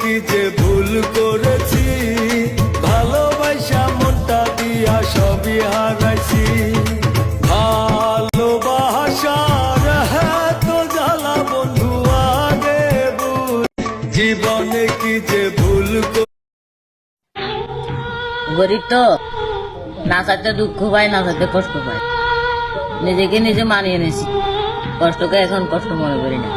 কি যে ভুল করেছি? ভালোবাসা মনটা দিয়া সবই হারাইছি। ভালোবাসার তো জ্বালা বন্ধু আগে জীবনে কি যে ভুল গরিব তো নাচাতে দুঃখ পায় নাচাতে কষ্ট পায়। নিজেকে নিজে মানিয়ে নিয়েছি। কষ্টকে এখন কষ্ট মনে করি না।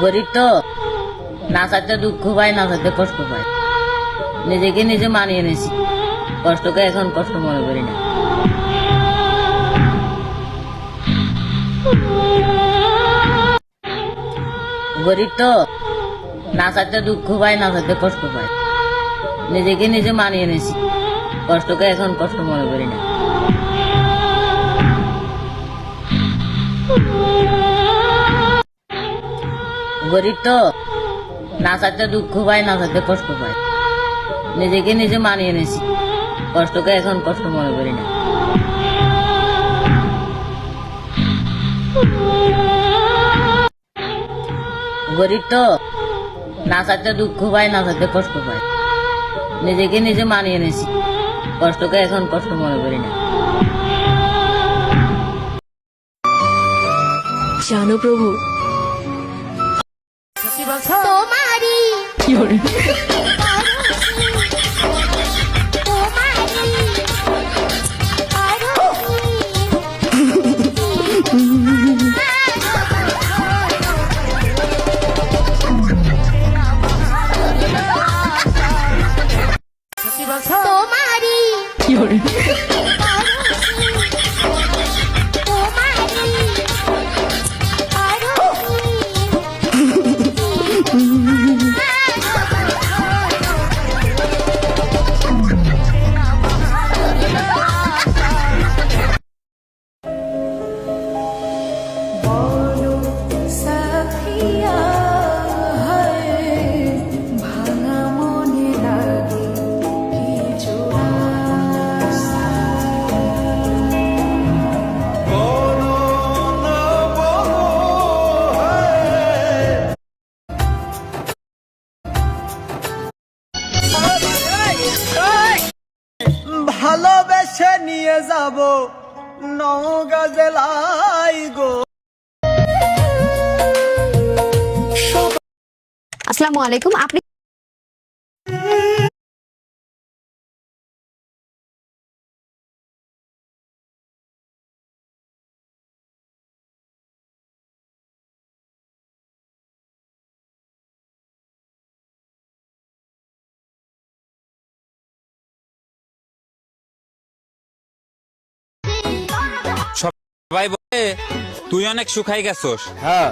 গরিব তো। না চাইতে দুঃখ পায়, না কষ্ট পায়। নিজেকে নিজে মানিয়ে নিয়েছি। কষ্টকে এখন কষ্ট মনে করি না। গরিব তো। না চাইতে দুঃখ পায়, না চাইতে কষ্ট পায়। নিজেকে নিজে মানিয়ে নিয়েছি। কষ্টকে এখন কষ্ট মনে করি না। গরিব তো না দুঃখ পায়, না চাইতে কষ্ট পায়। নিজেকে নিজে মানিয়ে নিয়েছি। কষ্টকে এখন কষ্ট মনে করি না। গরিব তো না দুঃখ পায়, না চাইতে কষ্ট পায়। নিজেকে নিজে মানিয়ে নিয়েছি। কষ্টকে এখন কষ্ট মনে করি না। জানো প্রভু তোমারি ভালোবেসে নিয়ে যাব নওগাঁ জেলায় গো। আসসালামু আলাইকুম আপনি সবাই বলে তুই অনেক শুকাই গেছস। হ্যাঁ।